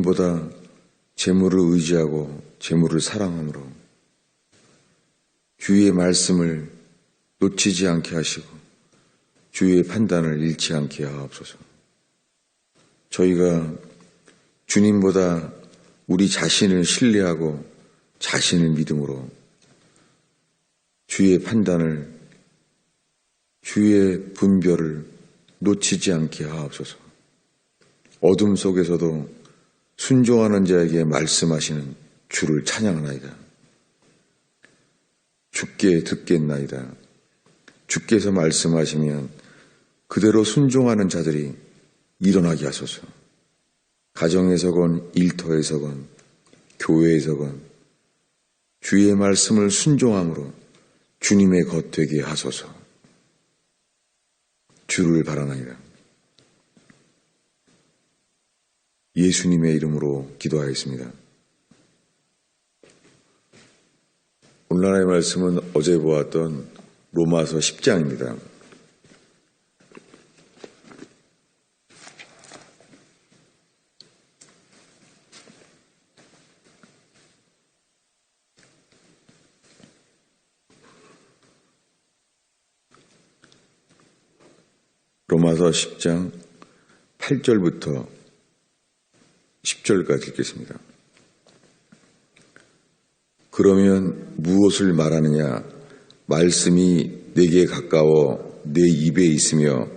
보다 재물을 의지하고 재물을 사랑함으로 주의 말씀을 놓치지 않게 하시고 주의 판단을 잃지 않게 하옵소서. 저희가 주님보다 우리 자신을 신뢰하고 자신을 믿음으로 주의 판단을 주의 분별을 놓치지 않게 하옵소서. 어둠 속에서도 순종하는 자에게 말씀하시는 주를 찬양하나이다. 죽게 듣겠나이다. 주께서 말씀하시면 그대로 순종하는 자들이 일어나게 하소서. 가정에서건 일터에서건 교회에서건 주의 말씀을 순종함으로 주님의 것 되게 하소서. 주를 바라나이다. 예수님의 이름으로 기도하였습니다. 오늘날의 말씀은 어제 보았던 로마서 10장입니다. 로마서 10장 8절부터 10절까지 읽겠습니다. 그러면 무엇을 말하느냐? 말씀이 내게 가까워 내 입에 있으며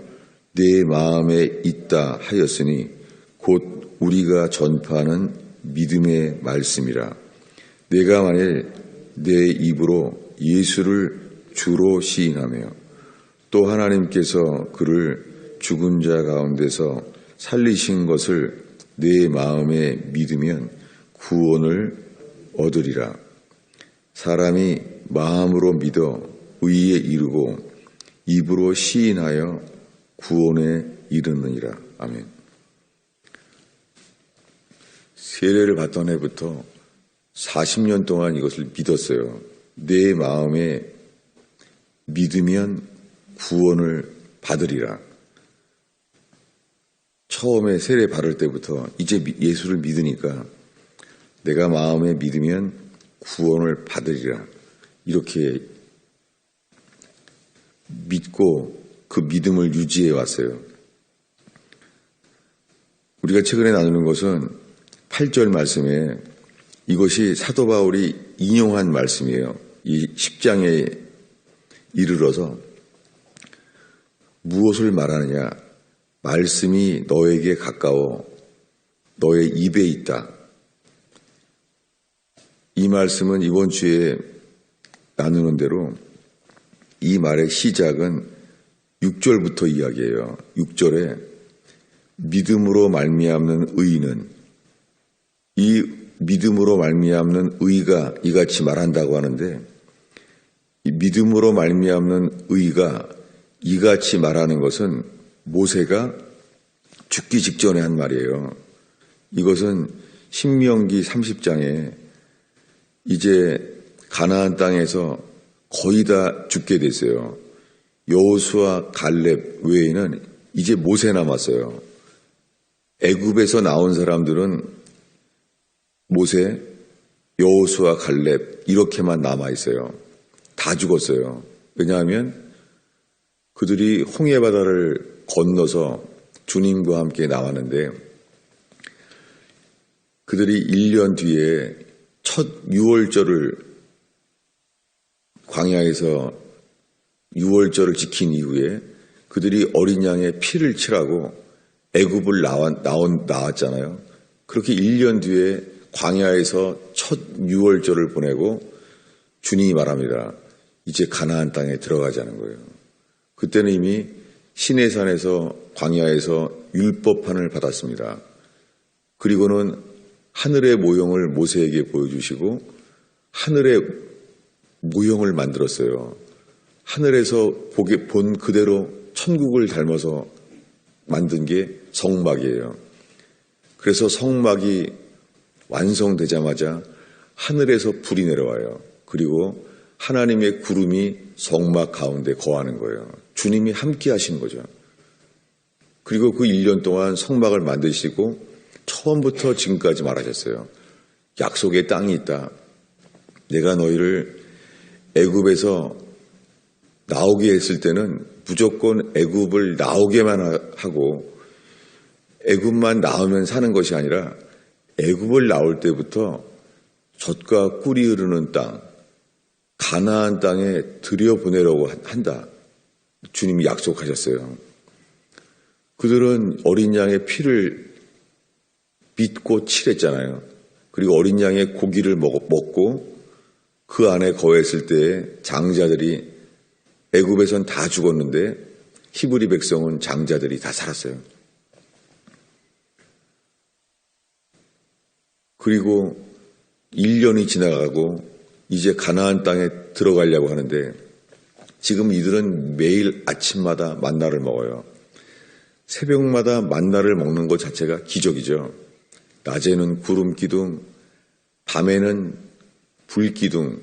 내 마음에 있다 하였으니 곧 우리가 전파하는 믿음의 말씀이라. 내가 만일 내 입으로 예수를 주로 시인하며 또 하나님께서 그를 죽은 자 가운데서 살리신 것을 내 마음에 믿으면 구원을 얻으리라. 사람이 마음으로 믿어 의에 이르고 입으로 시인하여 구원에 이르느니라. 아멘. 세례를 받던 해부터 40년 동안 이것을 믿었어요. 내 마음에 믿으면 구원을 받으리라. 처음에 세례 받을 때부터 이제 예수를 믿으니까 내가 마음에 믿으면 구원을 받으리라. 이렇게 믿고 그 믿음을 유지해 왔어요. 우리가 최근에 나누는 것은 8절 말씀에 이것이 사도 바울이 인용한 말씀이에요. 이 10장에 이르러서 무엇을 말하느냐? 말씀이 너에게 가까워 너의 입에 있다. 이 말씀은 이번 주에 나누는 대로 이 말의 시작은 6절부터 이야기해요. 6절에 믿음으로 말미암는 의는 이 믿음으로 말미암는 의가 이같이 말한다고 하는데 이 믿음으로 말미암는 의가 이같이 말하는 것은 모세가 죽기 직전에 한 말이에요. 이것은 신명기 30장에 이제 가나안 땅에서 거의 다 죽게 됐어요. 여호수아 갈렙 외에는 이제 모세 남았어요. 애굽에서 나온 사람들은 모세, 여호수아 갈렙 이렇게만 남아 있어요. 다 죽었어요. 왜냐하면 그들이 홍해 바다를 건너서 주님과 함께 나왔는데 그들이 1년 뒤에 첫 6월절을 광야에서 6월절을 지킨 이후에 그들이 어린 양의 피를 칠하고 애굽을 나왔잖아요. 그렇게 1년 뒤에 광야에서 첫 6월절을 보내고 주님이 말합니다. 이제 가나안 땅에 들어가자는 거예요. 그때는 이미 시내산에서 광야에서 율법판을 받았습니다. 그리고는 하늘의 모형을 모세에게 보여주시고 하늘의 모형을 만들었어요. 하늘에서 보게 본 그대로 천국을 닮아서 만든 게 성막이에요. 그래서 성막이 완성되자마자 하늘에서 불이 내려와요. 그리고 하나님의 구름이 성막 가운데 거하는 거예요. 주님이 함께 하신 거죠. 그리고 그 1년 동안 성막을 만드시고 처음부터 지금까지 말하셨어요. 약속의 땅이 있다. 내가 너희를 애굽에서 나오게 했을 때는 무조건 애굽을 나오게만 하- 하고 애굽만 나오면 사는 것이 아니라 애굽을 나올 때부터 젖과 꿀이 흐르는 땅, 가나안 땅에 들여보내려고 한- 한다. 주님이 약속하셨어요. 그들은 어린 양의 피를 빚고 칠했잖아요. 그리고 어린 양의 고기를 먹- 먹고 그 안에 거했을 때 장자들이 애굽에선 다 죽었는데 히브리 백성은 장자들이 다 살았어요. 그리고 1년이 지나가고 이제 가나안 땅에 들어가려고 하는데 지금 이들은 매일 아침마다 만나를 먹어요. 새벽마다 만나를 먹는 것 자체가 기적이죠. 낮에는 구름 기둥, 밤에는 불 기둥,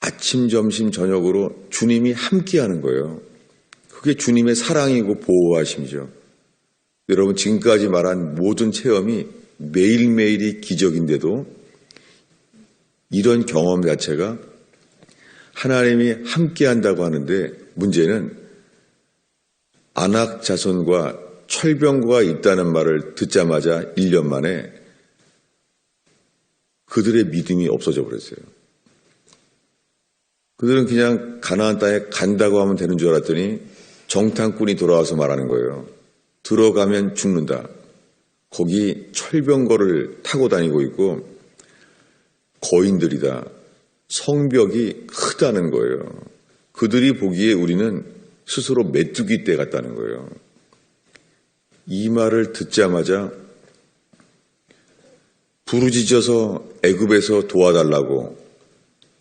아침, 점심, 저녁으로 주님이 함께 하는 거예요. 그게 주님의 사랑이고 보호하심이죠. 여러분 지금까지 말한 모든 체험이 매일매일이 기적인데도 이런 경험 자체가 하나님이 함께한다고 하는데 문제는 안악 자손과 철병과 있다는 말을 듣자마자 1년 만에 그들의 믿음이 없어져 버렸어요. 그들은 그냥 가나안 땅에 간다고 하면 되는 줄 알았더니 정탐꾼이 돌아와서 말하는 거예요. 들어가면 죽는다. 거기 철병거를 타고 다니고 있고 거인들이다. 성벽이 크다는 거예요. 그들이 보기에 우리는 스스로 메뚜기 떼 같다는 거예요. 이 말을 듣자마자 부르짖어서 애굽에서 도와달라고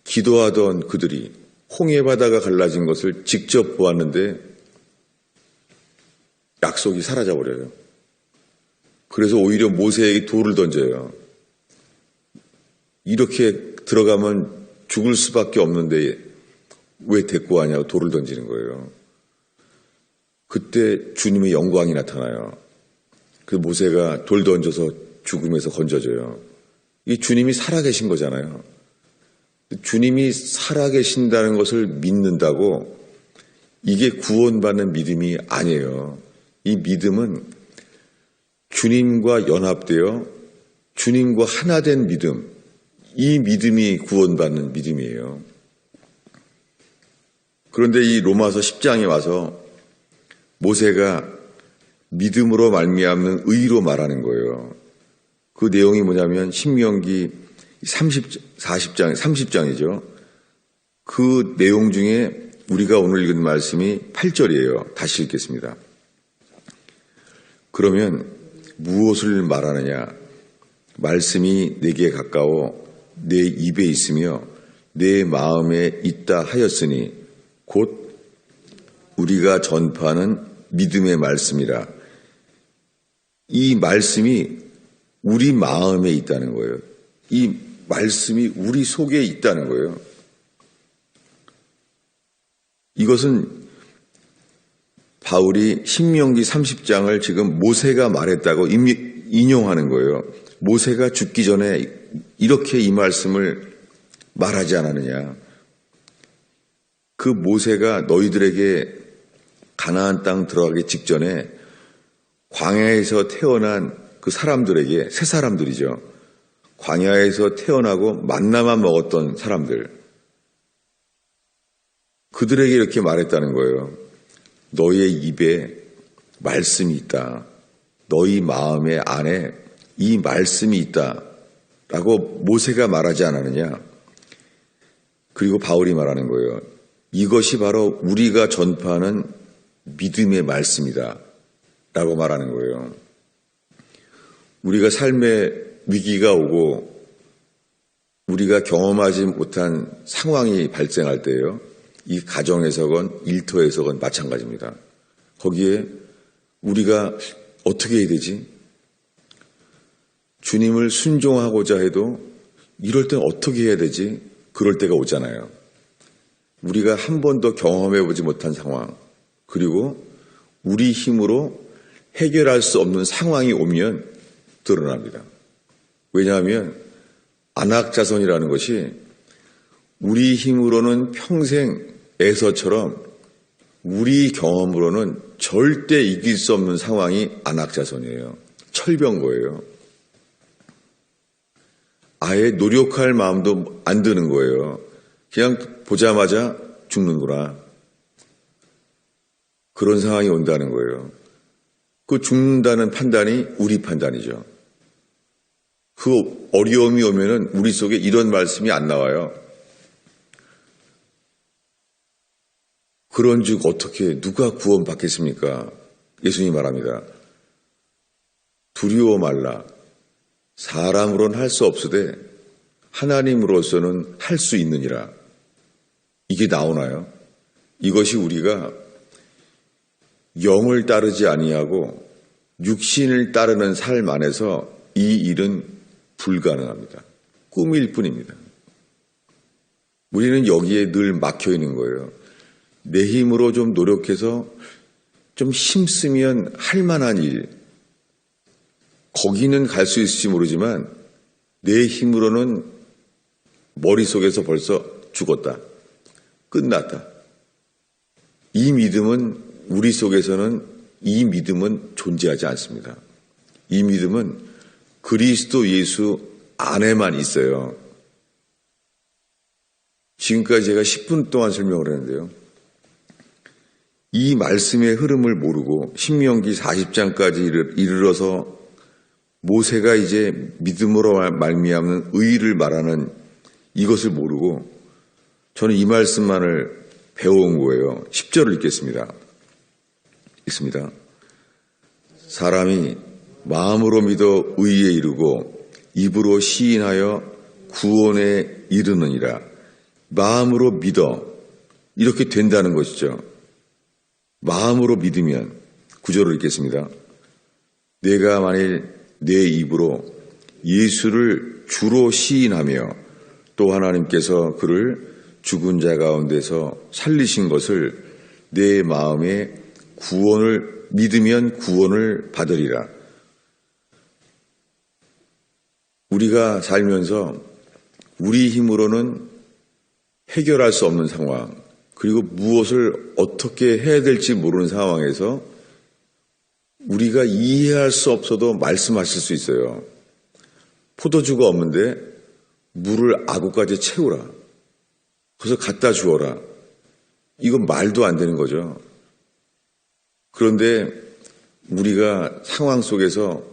기도하던 그들이 홍해 바다가 갈라진 것을 직접 보았는데 약속이 사라져 버려요. 그래서 오히려 모세에게 돌을 던져요. 이렇게 들어가면 죽을 수밖에 없는데 왜 가냐고 돌을 던지는 거예요. 그때 주님의 영광이 나타나요. 그 모세가 돌 던져서 죽음에서 건져져요. 이 주님이 살아계신 거잖아요. 주님이 살아계신다는 것을 믿는다고 이게 구원받는 믿음이 아니에요. 이 믿음은 주님과 연합되어 주님과 하나 된 믿음, 이 믿음이 구원받는 믿음이에요. 그런데 이 로마서 10장에 와서 모세가 믿음으로 말미암는 의로 말하는 거예요. 그 내용이 뭐냐면 신명기 30, 40장, 30장이죠. 그 내용 중에 우리가 오늘 읽은 말씀이 8절이에요. 다시 읽겠습니다. 그러면 무엇을 말하느냐? 말씀이 내게 가까워 내 입에 있으며 내 마음에 있다 하였으니 곧 우리가 전파하는 믿음의 말씀이라. 이 말씀이 우리 마음에 있다는 거예요. 이 말씀이 우리 속에 있다는 거예요. 이것은 바울이 신명기 30장을 지금 모세가 말했다고 인용하는 거예요. 모세가 죽기 전에 이렇게 이 말씀을 말하지 않았느냐. 그 모세가 너희들에게 가나안 땅 들어가기 직전에 광야에서 태어난 그 사람들에게 새 사람들이죠. 광야에서 태어나고 만나만 먹었던 사람들. 그들에게 이렇게 말했다는 거예요. 너의 입에 말씀이 있다. 너희 마음의 안에 이 말씀이 있다. 라고 모세가 말하지 않았느냐. 그리고 바울이 말하는 거예요. 이것이 바로 우리가 전파하는 믿음의 말씀이다. 라고 말하는 거예요. 우리가 삶에 위기가 오고 우리가 경험하지 못한 상황이 발생할 때요. 이 가정에서건 일터에서건 마찬가지입니다. 거기에 우리가 어떻게 해야 되지? 주님을 순종하고자 해도 이럴 땐 어떻게 해야 되지? 그럴 때가 오잖아요. 우리가 한 번도 경험해 보지 못한 상황, 그리고 우리 힘으로 해결할 수 없는 상황이 오면 드러납니다. 왜냐하면 안악자손이라는 것이 우리 힘으로는 평생 에서처럼 우리 경험으로는 절대 이길 수 없는 상황이 안악자손이에요. 철병 거예요. 아예 노력할 마음도 안 드는 거예요. 그냥 보자마자 죽는구나. 그런 상황이 온다는 거예요. 그 죽는다는 판단이 우리 판단이죠. 그 어려움이 오면은 우리 속에 이런 말씀이 안 나와요. 그런 즉 어떻게 누가 구원받겠습니까? 예수님 말합니다. 두려워 말라. 사람으로는 할 수 없으되 하나님으로서는 할 수 있느니라. 이게 나오나요? 이것이 우리가 영을 따르지 아니하고 육신을 따르는 삶 안에서 이 일은 불가능합니다. 꿈일 뿐입니다. 우리는 여기에 늘 막혀 있는 거예요. 내 힘으로 좀 노력해서 좀 힘쓰면 할 만한 일. 거기는 갈 수 있을지 모르지만 내 힘으로는 머릿속에서 벌써 죽었다. 끝났다. 이 믿음은 우리 속에서는 이 믿음은 존재하지 않습니다. 이 믿음은 그리스도 예수 안에만 있어요. 지금까지 제가 10분 동안 설명을 했는데요. 이 말씀의 흐름을 모르고 신명기 40장까지 이르러서 모세가 이제 믿음으로 말미암는 의를 말하는 이것을 모르고 저는 이 말씀만을 배워온 거예요. 10절을 읽겠습니다. 읽습니다. 사람이 마음으로 믿어 의에 이르고 입으로 시인하여 구원에 이르느니라. 마음으로 믿어 이렇게 된다는 것이죠. 마음으로 믿으면 구절을 읽겠습니다. 내가 만일 내 입으로 예수를 주로 시인하며 또 하나님께서 그를 죽은 자 가운데서 살리신 것을 내 마음에 구원을 믿으면 구원을 받으리라. 우리가 살면서 우리 힘으로는 해결할 수 없는 상황, 그리고 무엇을 어떻게 해야 될지 모르는 상황에서 우리가 이해할 수 없어도 말씀하실 수 있어요. 포도주가 없는데 물을 아구까지 채우라. 그래서 갖다 주어라. 이건 말도 안 되는 거죠. 그런데 우리가 상황 속에서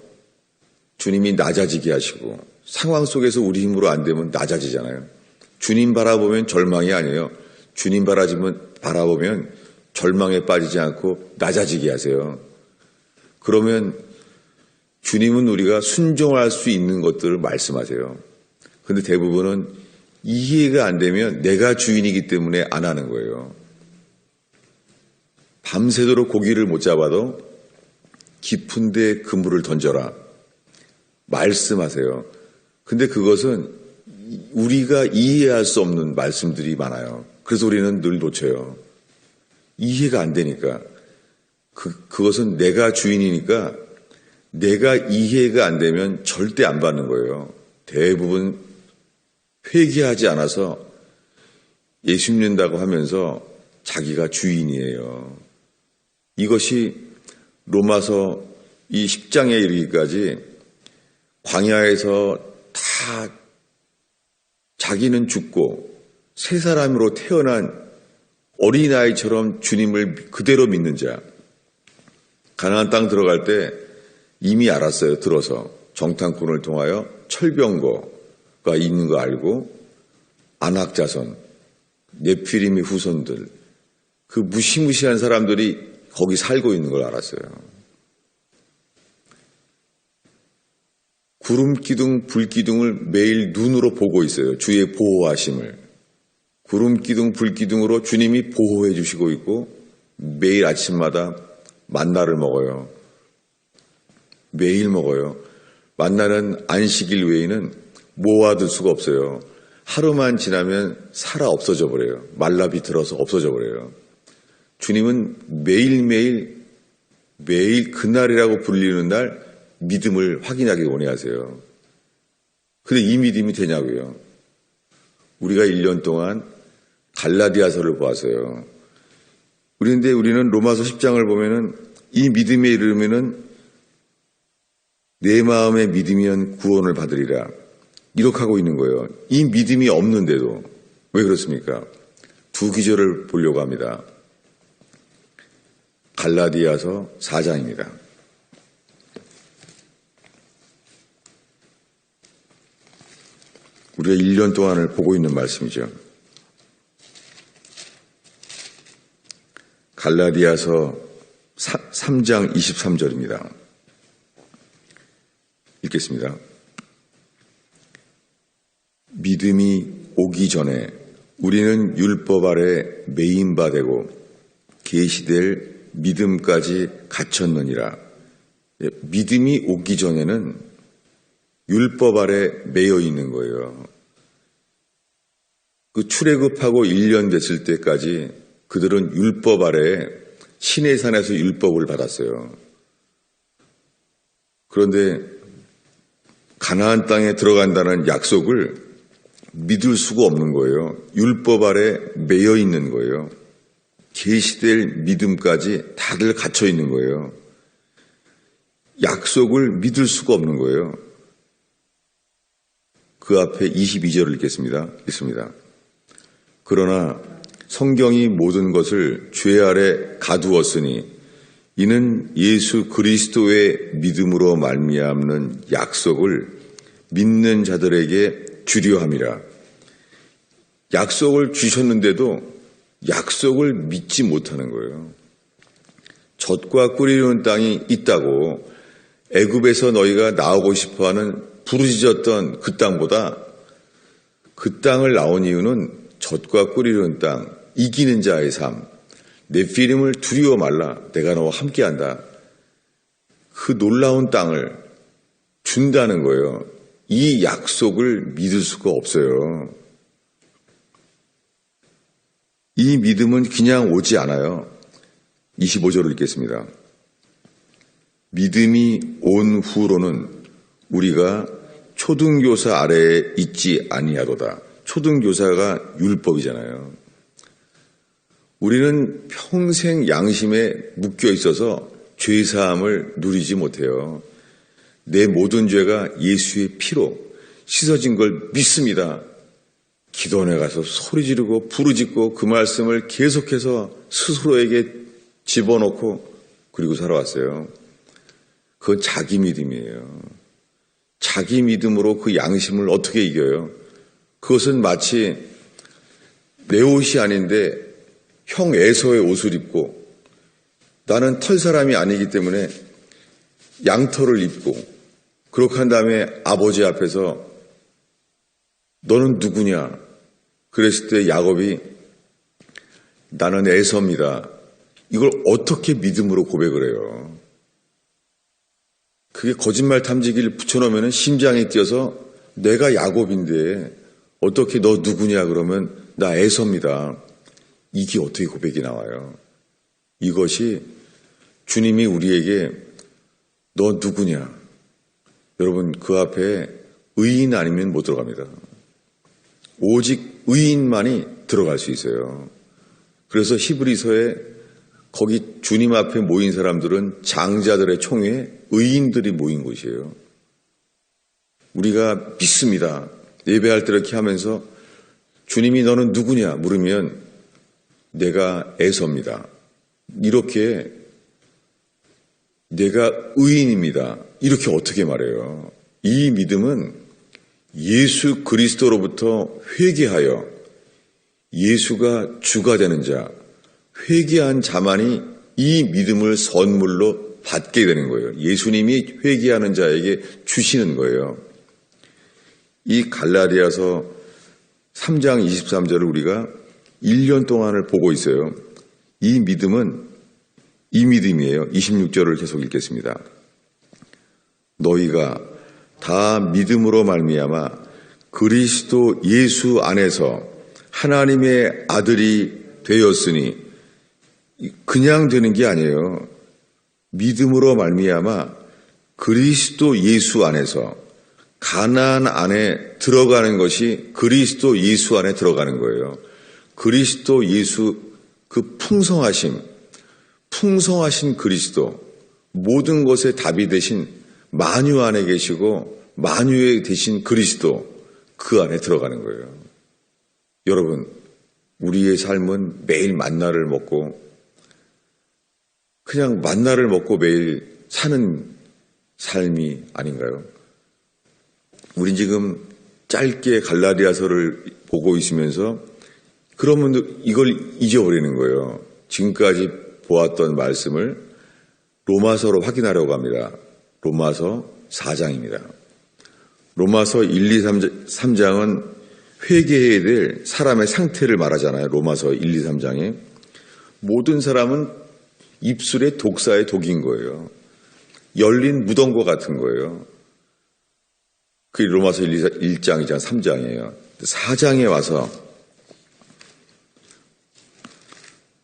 주님이 낮아지게 하시고 상황 속에서 우리 힘으로 안 되면 낮아지잖아요. 주님 바라보면 절망이 아니에요. 주님 바라지면 바라보면 절망에 빠지지 않고 낮아지게 하세요. 그러면 주님은 우리가 순종할 수 있는 것들을 말씀하세요. 근데 대부분은 이해가 안 되면 내가 주인이기 때문에 안 하는 거예요. 밤새도록 고기를 못 잡아도 깊은 데 그물을 던져라. 말씀하세요. 근데 그것은 우리가 이해할 수 없는 말씀들이 많아요. 그래서 우리는 늘 놓쳐요. 이해가 안 되니까. 그, 그것은 내가 주인이니까 내가 이해가 안 되면 절대 안 받는 거예요. 대부분 회개하지 않아서 예수 믿는다고 하면서 자기가 주인이에요. 이것이 로마서 이 10장에 이르기까지 광야에서 다 자기는 죽고 새 사람으로 태어난 어린아이처럼 주님을 그대로 믿는 자. 가나안 땅 들어갈 때 이미 알았어요. 들어서 정탐꾼을 통하여 철병거가 있는 거 알고 안악자손, 네피림의 후손들, 그 무시무시한 사람들이 거기 살고 있는 걸 알았어요. 구름 기둥, 불 기둥을 매일 눈으로 보고 있어요. 주의 보호하심을. 구름 기둥, 불 기둥으로 주님이 보호해 주시고 있고 매일 아침마다 만나를 먹어요. 매일 먹어요. 만나는 안식일 외에는 모아둘 수가 없어요. 하루만 지나면 살아 없어져 버려요. 말라 비틀어서 없어져 버려요. 주님은 매일매일 매일 그날이라고 불리는 날 믿음을 확인하기 원해하세요. 근데 이 믿음이 되냐고요. 우리가 1년 동안 갈라디아서를 보았어요. 그런데 우리는 로마서 10장을 보면은 이 믿음에 이르면은 내 마음의 믿으면 구원을 받으리라. 이렇게 하고 있는 거예요. 이 믿음이 없는데도 왜 그렇습니까? 두 기절을 보려고 합니다. 갈라디아서 4장입니다. 우리가 1년 동안을 보고 있는 말씀이죠. 갈라디아서 3장 23절입니다. 읽겠습니다. 믿음이 오기 전에 우리는 율법 아래 메인 바 되고 계시될 믿음까지 갖췄느니라. 예, 믿음이 오기 전에는 율법 아래 매여 있는 거예요. 그 출애굽하고 1년 됐을 때까지 그들은 율법 아래 신의 산에서 율법을 받았어요. 그런데 가나안 땅에 들어간다는 약속을 믿을 수가 없는 거예요. 율법 아래 매여 있는 거예요. 계시될 믿음까지 다들 갇혀 있는 거예요. 약속을 믿을 수가 없는 거예요. 그 앞에 22절을 읽겠습니다. 읽습니다. 그러나 성경이 모든 것을 죄 아래 가두었으니 이는 예수 그리스도의 믿음으로 말미암는 약속을 믿는 자들에게 주려 함이라. 약속을 주셨는데도 약속을 믿지 못하는 거예요. 젖과 꿀이는 땅이 있다고 애굽에서 너희가 나오고 싶어하는 부르짖었던 그 땅보다 그 땅을 나온 이유는 젖과 꿀이는 땅, 이기는 자의 삶, 내 필름을 두려워 말라. 내가 너와 함께한다. 그 놀라운 땅을 준다는 거예요. 이 약속을 믿을 수가 없어요. 이 믿음은 그냥 오지 않아요. 25절을 읽겠습니다. 믿음이 온 후로는 우리가 초등교사 아래에 있지 아니하도다. 초등교사가 율법이잖아요. 우리는 평생 양심에 묶여 있어서 죄사함을 누리지 못해요. 내 모든 죄가 예수의 피로 씻어진 걸 믿습니다. 기도원에 가서 소리 지르고 부르짖고 그 말씀을 계속해서 스스로에게 집어넣고 그리고 살아왔어요. 그건 자기 믿음이에요. 자기 믿음으로 그 양심을 어떻게 이겨요? 그것은 마치 내 옷이 아닌데 형 에서의 옷을 입고 나는 털 사람이 아니기 때문에 양털을 입고 그렇게 한 다음에 아버지 앞에서 너는 누구냐? 그랬을 때 야곱이 나는 에서입니다. 이걸 어떻게 믿음으로 고백을 해요? 그게 거짓말 탐지기를 붙여놓으면 심장이 뛰어서 내가 야곱인데 어떻게 너 누구냐 그러면 나 에서입니다. 이게 어떻게 고백이 나와요? 이것이 주님이 우리에게 너 누구냐? 여러분 그 앞에 의인 아니면 못 들어갑니다. 오직 의인만이 들어갈 수 있어요. 그래서 히브리서에 거기 주님 앞에 모인 사람들은 장자들의 총회에 의인들이 모인 곳이에요. 우리가 믿습니다. 예배할 때 이렇게 하면서 주님이 너는 누구냐 물으면 내가 에서입니다. 이렇게 내가 의인입니다. 이렇게 어떻게 말해요? 이 믿음은 예수 그리스도로부터 회개하여 예수가 주가 되는 자, 회개한 자만이 이 믿음을 선물로 받게 되는 거예요. 예수님이 회개하는 자에게 주시는 거예요. 이 갈라디아서 3장 23절을 우리가 1년 동안을 보고 있어요. 이 믿음은 이 믿음이에요. 26절을 계속 읽겠습니다. 너희가 다 믿음으로 말미암아 그리스도 예수 안에서 하나님의 아들이 되었으니 그냥 되는 게 아니에요. 믿음으로 말미암아 그리스도 예수 안에서 가나안 안에 들어가는 것이 그리스도 예수 안에 들어가는 거예요. 그리스도 예수 그 풍성하심, 풍성하신 그리스도 모든 것의 답이 되신 만유 안에 계시고 만유에 되신 그리스도 그 안에 들어가는 거예요. 여러분, 우리의 삶은 매일 만나를 먹고 그냥 만나를 먹고 매일 사는 삶이 아닌가요? 우린 지금 짧게 갈라디아서를 보고 있으면서 그러면 이걸 잊어버리는 거예요. 지금까지 보았던 말씀을 로마서로 확인하려고 합니다. 로마서 4장입니다. 로마서 1, 2, 3장 은 회개해야 될 사람의 상태를 말하잖아요. 로마서 1, 2, 3장에. 모든 사람은 입술에 독사의 독인 거예요. 열린 무덤과 같은 거예요. 그 로마서 1, 1장, 2장, 3장이에요. 4장에 와서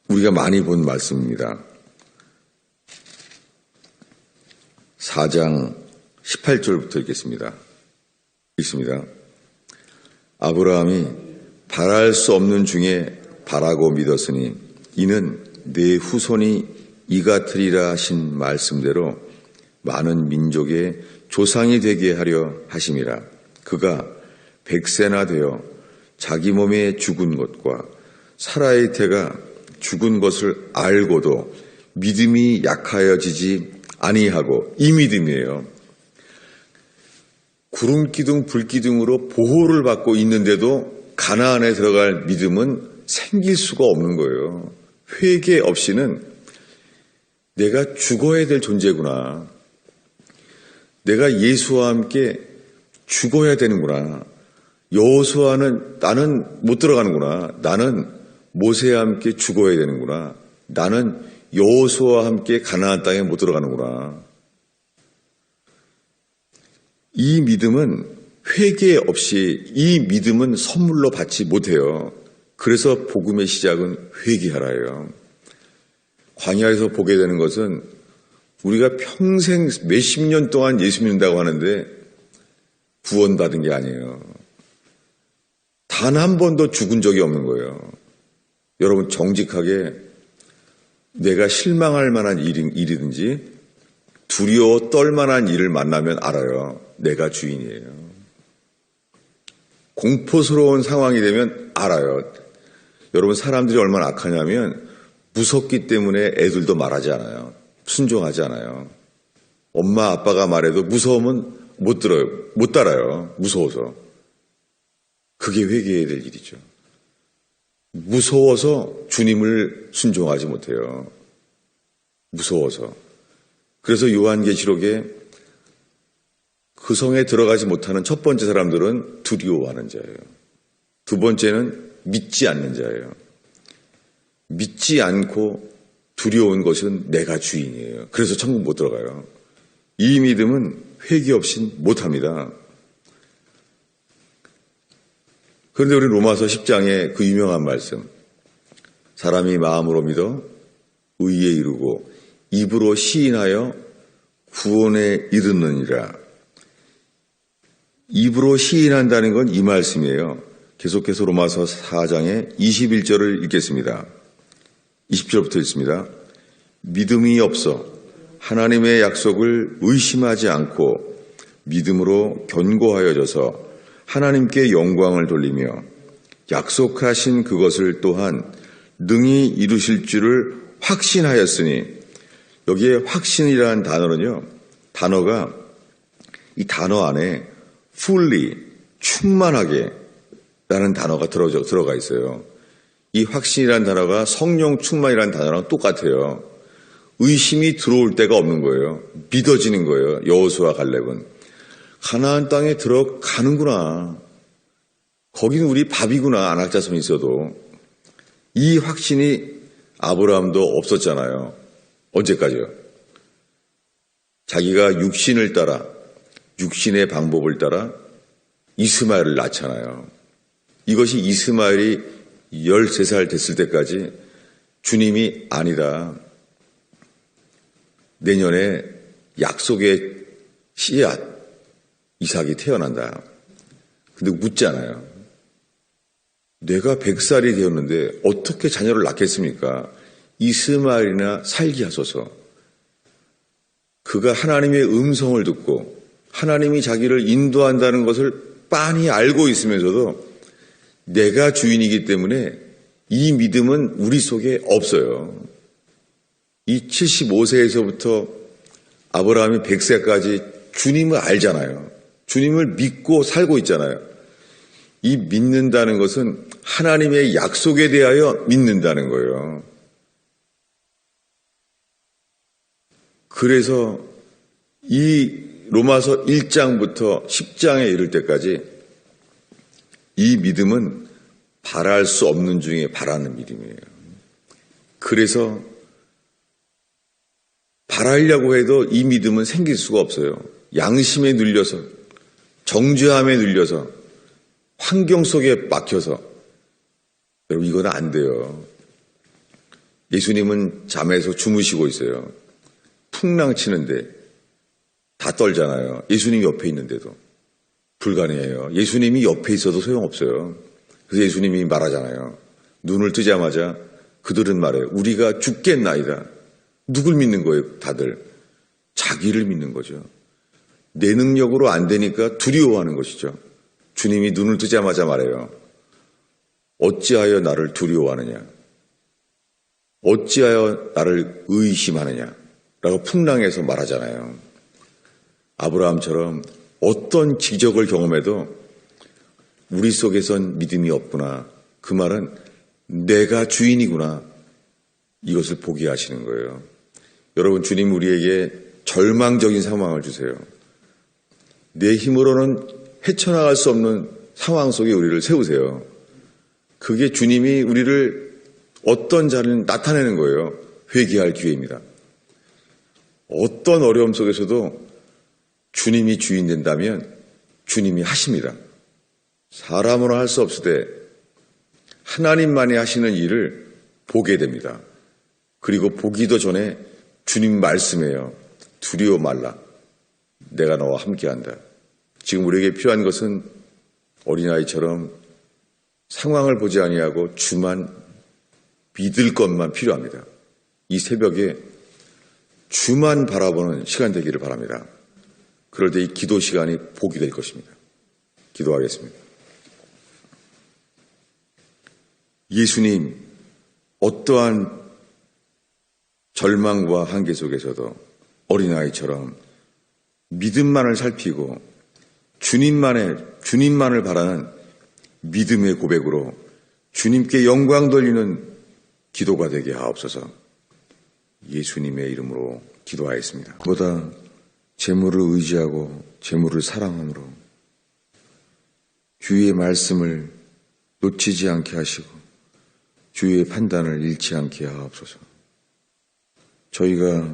우리가 많이 본 말씀입니다. 4장 18절부터 읽겠습니다. 읽습니다. 아브라함이 바랄 수 없는 중에 바라고 믿었으니 이는 내 후손이 이 같으리라 하신 말씀대로 많은 민족의 조상이 되게 하려 하심이라. 그가 백세나 되어 자기 몸에 죽은 것과 사라의 태가 죽은 것을 알고도 믿음이 약하여지지 아니하고 이 믿음이에요. 구름 기둥, 불 기둥으로 보호를 받고 있는데도 가나안에 들어갈 믿음은 생길 수가 없는 거예요. 회개 없이는 내가 죽어야 될 존재구나. 내가 예수와 함께 죽어야 되는구나. 여호수아는 나는 못 들어가는구나. 나는 모세와 함께 죽어야 되는구나. 나는 여호수아와 함께 가나안 땅에 못 들어가는구나. 이 믿음은 회개 없이 이 믿음은 선물로 받지 못해요. 그래서 복음의 시작은 회개하라예요. 광야에서 보게 되는 것은 우리가 평생 몇십 년 동안 예수 믿는다고 하는데 구원받은 게 아니에요. 단 한 번도 죽은 적이 없는 거예요. 여러분 정직하게 내가 실망할 만한 일이든지 두려워 떨 만한 일을 만나면 알아요. 내가 주인이에요. 공포스러운 상황이 되면 알아요. 여러분 사람들이 얼마나 악하냐면 무섭기 때문에 애들도 말하지 않아요. 순종하지 않아요. 엄마 아빠가 말해도 무서우면 못 들어요. 못 따라요. 무서워서. 그게 회개해야 될 일이죠. 무서워서 주님을 순종하지 못해요. 무서워서. 그래서 요한계시록에 그 성에 들어가지 못하는 첫 번째 사람들은 두려워하는 자예요. 두 번째는 믿지 않는 자예요. 믿지 않고 두려운 것은 내가 주인이에요. 그래서 천국 못 들어가요. 이 믿음은 회개 없인 못합니다. 그런데 우리 로마서 10장의 그 유명한 말씀. 사람이 마음으로 믿어 의에 이르고 입으로 시인하여 구원에 이르느니라. 입으로 시인한다는 건 이 말씀이에요. 계속해서 로마서 4장의 21절을 읽겠습니다. 20절부터 읽습니다. 믿음이 없어 하나님의 약속을 의심하지 않고 믿음으로 견고하여져서 하나님께 영광을 돌리며 약속하신 그것을 또한 능히 이루실 줄을 확신하였으니 여기에 확신이라는 단어는요, 단어가 이 단어 안에 fully, 충만하게 라는 단어가 들어가 있어요. 이 확신이라는 단어가 성령 충만이라는 단어랑 똑같아요. 의심이 들어올 데가 없는 거예요. 믿어지는 거예요. 여호수와 갈렙은 가나안 땅에 들어가는구나. 거기는 우리 밥이구나. 안악자손이 있어도 이 확신이 아브라함도 없었잖아요. 언제까지요? 자기가 육신을 따라 육신의 방법을 따라 이스마엘을 낳잖아요. 이것이 이스마엘이 13살 됐을 때까지 주님이 아니다. 내년에 약속의 씨앗, 이삭이 태어난다. 근데 묻잖아요. 내가 100살이 되었는데 어떻게 자녀를 낳겠습니까? 이스마엘이나 살게 하소서. 그가 하나님의 음성을 듣고 하나님이 자기를 인도한다는 것을 빤히 알고 있으면서도 내가 주인이기 때문에 이 믿음은 우리 속에 없어요. 이 75세에서부터 아브라함이 100세까지 주님을 알잖아요. 주님을 믿고 살고 있잖아요. 이 믿는다는 것은 하나님의 약속에 대하여 믿는다는 거예요. 그래서 이 로마서 1장부터 10장에 이를 때까지 이 믿음은 바랄 수 없는 중에 바라는 믿음이에요. 그래서 바라려고 해도 이 믿음은 생길 수가 없어요. 양심에 눌려서, 정죄함에 눌려서, 환경 속에 막혀서. 여러분, 이건 안 돼요. 예수님은 잠에서 주무시고 있어요. 풍랑 치는데 다 떨잖아요. 예수님 옆에 있는데도. 불가능해요. 예수님이 옆에 있어도 소용없어요. 그래서 예수님이 말하잖아요. 눈을 뜨자마자 그들은 말해 요 우리가 죽겠나이다. 누굴 믿는 거예요, 다들? 자기를 믿는 거죠. 내 능력으로 안 되니까 두려워하는 것이죠. 주님이 눈을 뜨자마자 말해요. 어찌하여 나를 두려워하느냐? 어찌하여 나를 의심하느냐? 라고 풍랑에서 말하잖아요. 아브라함처럼 어떤 기적을 경험해도 우리 속에선 믿음이 없구나. 그 말은 내가 주인이구나. 이것을 보게 하시는 거예요. 여러분, 주님 우리에게 절망적인 상황을 주세요. 내 힘으로는 헤쳐나갈 수 없는 상황 속에 우리를 세우세요. 그게 주님이 우리를 어떤 자를 나타내는 거예요. 회개할 기회입니다. 어떤 어려움 속에서도 주님이 주인 된다면 주님이 하십니다. 사람으로 할 수 없을 때 하나님만이 하시는 일을 보게 됩니다. 그리고 보기도 전에 주님 말씀해요. 두려워 말라. 내가 너와 함께한다. 지금 우리에게 필요한 것은 어린아이처럼 상황을 보지 아니하고 주만 믿을 것만 필요합니다. 이 새벽에 주만 바라보는 시간 되기를 바랍니다. 그럴 때 이 기도 시간이 복이 될 것입니다. 기도하겠습니다. 예수님, 어떠한 절망과 한계 속에서도 어린아이처럼 믿음만을 살피고 주님만의, 주님만을 바라는 믿음의 고백으로 주님께 영광 돌리는 기도가 되게 하옵소서 예수님의 이름으로 기도하였습니다. 보다 재물을 의지하고 재물을 사랑함으로 주의 말씀을 놓치지 않게 하시고 주의 판단을 잃지 않게 하옵소서. 저희가